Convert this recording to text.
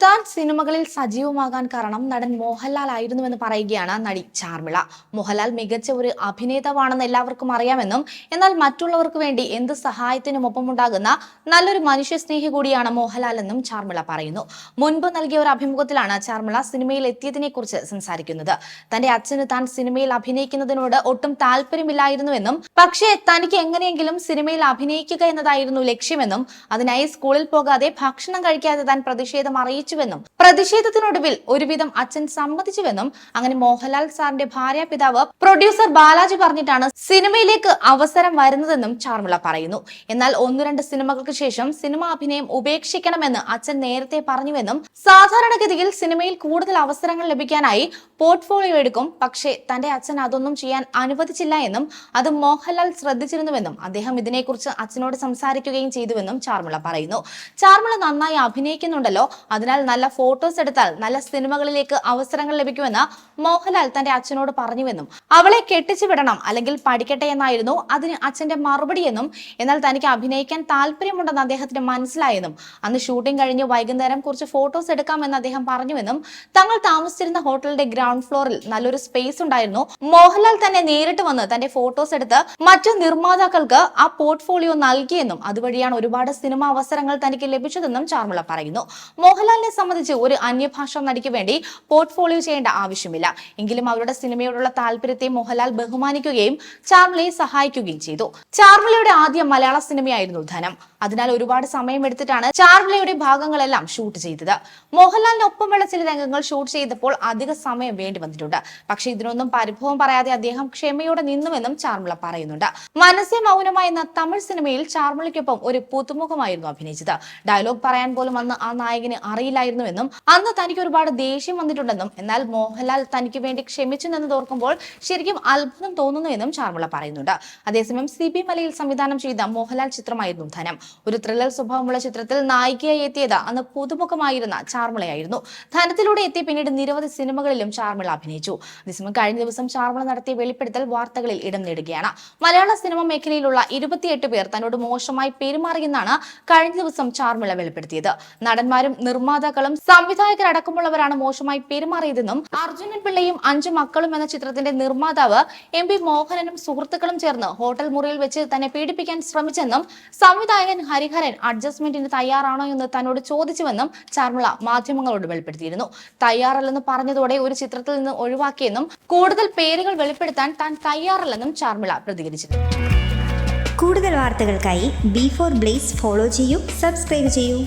താൻ സിനിമകളിൽ സജീവമാകാൻ കാരണം നടൻ മോഹൻലാൽ ആയിരുന്നു എന്ന് പറയുകയാണ് നടി ചാർമിള. മോഹൻലാൽ മികച്ച ഒരു അഭിനേതാവാണെന്ന് എല്ലാവർക്കും അറിയാമെന്നും എന്നാൽ മറ്റുള്ളവർക്ക് വേണ്ടി എന്ത് സഹായത്തിനും ഒപ്പമുണ്ടാകുന്ന നല്ലൊരു മനുഷ്യസ്നേഹി കൂടിയാണ് മോഹൻലാൽ എന്നും ചാർമിള പറയുന്നു. മുൻപ് നൽകിയ ഒരു അഭിമുഖത്തിലാണ് ചാർമിള സിനിമയിൽ എത്തിയതിനെ കുറിച്ച് സംസാരിക്കുന്നത്. തന്റെ അച്ഛന് താൻ സിനിമയിൽ അഭിനയിക്കുന്നതിനോട് ഒട്ടും താല്പര്യമില്ലായിരുന്നുവെന്നും പക്ഷേ തനിക്ക് എങ്ങനെയെങ്കിലും സിനിമയിൽ അഭിനയിക്കുക എന്നതായിരുന്നു ലക്ഷ്യമെന്നും അതിനായി സ്കൂളിൽ പോകാതെ ഭക്ഷണം കഴിക്കാതെ താൻ പ്രതിഷേധം അറിയിച്ചുവെന്നും പ്രതിഷേധത്തിനൊടുവിൽ ഒരുവിധം അച്ഛൻ സമ്മതിച്ചുവെന്നും അങ്ങനെ മോഹൻലാൽ സാറിന്റെ ഭാര്യ പിതാവ് പ്രൊഡ്യൂസർ ബാലാജി പറഞ്ഞിട്ടാണ് സിനിമയിലേക്ക് അവസരം വരുന്നതെന്നും ചാർമിള പറയുന്നു. എന്നാൽ ഒന്നു രണ്ട് സിനിമകൾക്ക് ശേഷം സിനിമ അഭിനയം ഉപേക്ഷിക്കണമെന്ന് അച്ഛൻ നേരത്തെ പറഞ്ഞുവെന്നും സാധാരണഗതിയിൽ സിനിമയിൽ കൂടുതൽ അവസരങ്ങൾ ലഭിക്കാനായി പോർട്ട്ഫോളിയോ എടുക്കും പക്ഷേ തന്റെ അച്ഛൻ അതൊന്നും ചെയ്യാൻ അനുവദിച്ചില്ല എന്നും അത് മോഹൻലാൽ ശ്രദ്ധിച്ചിരുന്നുവെന്നും അദ്ദേഹം ഇതിനെക്കുറിച്ച് അച്ഛനോട് സംസാരിക്കുകയും ചെയ്തുവെന്നും ചാർമിള പറയുന്നു. ചാർമിള നന്നായി അഭിനയിക്കുന്നുണ്ടല്ലോ അതിനാൽ നല്ല ഫോട്ടോസ് എടുത്താൽ നല്ല സിനിമകളിലേക്ക് അവസരങ്ങൾ ലഭിക്കുമെന്ന് മോഹൻലാൽ തന്റെ അച്ഛനോട് പറഞ്ഞുവെന്നും അവളെ കെട്ടിച്ചു വിടണം അല്ലെങ്കിൽ പഠിക്കട്ടെ എന്നായിരുന്നു അതിന് അച്ഛന്റെ മറുപടിയെന്നും എന്നാൽ തനിക്ക് അഭിനയിക്കാൻ താല്പര്യമുണ്ടെന്ന് അദ്ദേഹത്തിന് മനസ്സിലായെന്നും അന്ന് ഷൂട്ടിംഗ് കഴിഞ്ഞ് വൈകുന്നേരം കുറച്ച് ഫോട്ടോസ് എടുക്കാമെന്ന് അദ്ദേഹം പറഞ്ഞുവെന്നും തങ്ങൾ താമസിച്ചിരുന്ന ഹോട്ടലിന്റെ ഗ്രൗണ്ട് ഫ്ലോറിൽ നല്ലൊരു സ്പേസ് ഉണ്ടായിരുന്നു. മോഹൻലാൽ തന്നെ നേരിട്ട് വന്ന് തന്റെ ഫോട്ടോസ് എടുത്ത് മറ്റു നിർമ്മാതാക്കൾക്ക് ആ പോർട്ട്ഫോളിയോ നൽകിയെന്നും അതുവഴിയാണ് ഒരുപാട് സിനിമ അവസരങ്ങൾ തനിക്ക് ലഭിച്ചതെന്നും ചാർമുള പറയുന്നു. മോഹൻലാലിനെ സംബന്ധിച്ച് ഒരു അന്യഭാഷ നടിക്ക് വേണ്ടി പോർട്ട്ഫോളിയോ ചെയ്യേണ്ട ആവശ്യമില്ല. എങ്കിലും അവരുടെ സിനിമയോടുള്ള താല്പര്യത്തെ മോഹൻലാൽ ബഹുമാനിക്കുകയും ചാർമിളയെ സഹായിക്കുകയും ചെയ്തു. ചാർമിളയുടെ ആദ്യ മലയാള സിനിമയായിരുന്നു ധനം. അതിനാൽ ഒരുപാട് സമയം എടുത്തിട്ടാണ് ചാർമിളയുടെ ഭാഗങ്ങളെല്ലാം ഷൂട്ട് ചെയ്തത്. മോഹൻലാലിനൊപ്പമുള്ള ചില രംഗങ്ങൾ ഷൂട്ട് ചെയ്തപ്പോൾ അധിക സമയം വേണ്ടി വന്നിട്ടുണ്ട്. പക്ഷേ ഇതിനൊന്നും പരിഭവം പറയാതെ അദ്ദേഹം ക്ഷമയോടെ നിന്നുവെന്നും ചാർമിള പറയുന്നുണ്ട്. മനസ്സെ മൗനമായ എന്ന തമിഴ് സിനിമയിൽ ചാർമിളയ്ക്കൊപ്പം ഒരു പുതുമുഖമായിരുന്നു അഭിനയിച്ചത്. ഡയലോഗ് പറയാൻ പോലും അന്ന് ആ നായകന് അറിയില്ലായിരുന്നുവെന്നും അന്ന് തനിക്ക് ഒരുപാട് ദേഷ്യം വന്നിട്ടുണ്ടെന്നും എന്നാൽ മോഹൻലാൽ തനിക്ക് വേണ്ടി ക്ഷമിച്ചു നിന്നതോർക്കുമ്പോൾ ശരിക്കും അത്ഭുതം തോന്നുന്നുവെന്നും ചാർമുള പറയുന്നുണ്ട്. അതേസമയം സി ബി മലയിൽ സംവിധാനം ചെയ്ത മോഹൻലാൽ ചിത്രമായിരുന്നു ധനം. ഒരു ത്രില്ലർ സ്വഭാവമുള്ള ചിത്രത്തിൽ നായികയായി എത്തിയത് അന്ന് പുതുമുഖമായിരുന്ന ചാർമുളയായിരുന്നു. ധനത്തിലൂടെ എത്തി പിന്നീട് നിരവധി സിനിമകളിലും ചാർമിള അഭിനയിച്ചു. അതേസമയം കഴിഞ്ഞ ദിവസം ചാർമിള നടത്തിയ വെളിപ്പെടുത്തൽ വാർത്തകളിൽ ഇടം നേടുകയാണ്. മലയാള സിനിമ മേഖലയിലുള്ള ഇരുപത്തിയെട്ട് പേർ തന്നോട് മോശമായി പെരുമാറിയെന്നാണ് കഴിഞ്ഞ ദിവസം ചാർമിള വെളിപ്പെടുത്തിയത്. നടന്മാരും നിർമ്മാതാക്കളും സംവിധായകരടക്കമുള്ളവരാണ് മോശമായി പെരുമാറിയതെന്നും അർജുനൻ പിള്ളയും അഞ്ചു മക്കളും എന്ന ചിത്രത്തിന്റെ നിർമ്മാതാവ് എം പി മോഹനനും സുഹൃത്തുക്കളും ചേർന്ന് ഹോട്ടൽ മുറിയിൽ വെച്ച് തന്നെ പീഡിപ്പിക്കാൻ ശ്രമിച്ചെന്നും സംവിധായകൻ ഹരിഹരൻ അഡ്ജസ്റ്റ്മെന്റിന് തയ്യാറാണോ എന്ന് തന്നോട് ചോദിച്ചുവെന്നും ചാർമുള മാധ്യമങ്ങളോട് വെളിപ്പെടുത്തിയിരുന്നു. തയ്യാറല്ലെന്ന് പറഞ്ഞതോടെ ഒരു ചിത്രത്തിൽ നിന്ന് ഒഴിവാക്കിയെന്നും കൂടുതൽ പേരുകൾ വെളിപ്പെടുത്താൻ താൻ തയ്യാറല്ലെന്നും ചാർമിള പ്രതികരിച്ചിട്ടുണ്ട് കൂടുതൽ വാർത്തകൾക്കായി ബി ഫോർ ബ്ലേസ് ഫോളോ ചെയ്യൂ സബ്സ്ക്രൈബ് ചെയ്യൂ.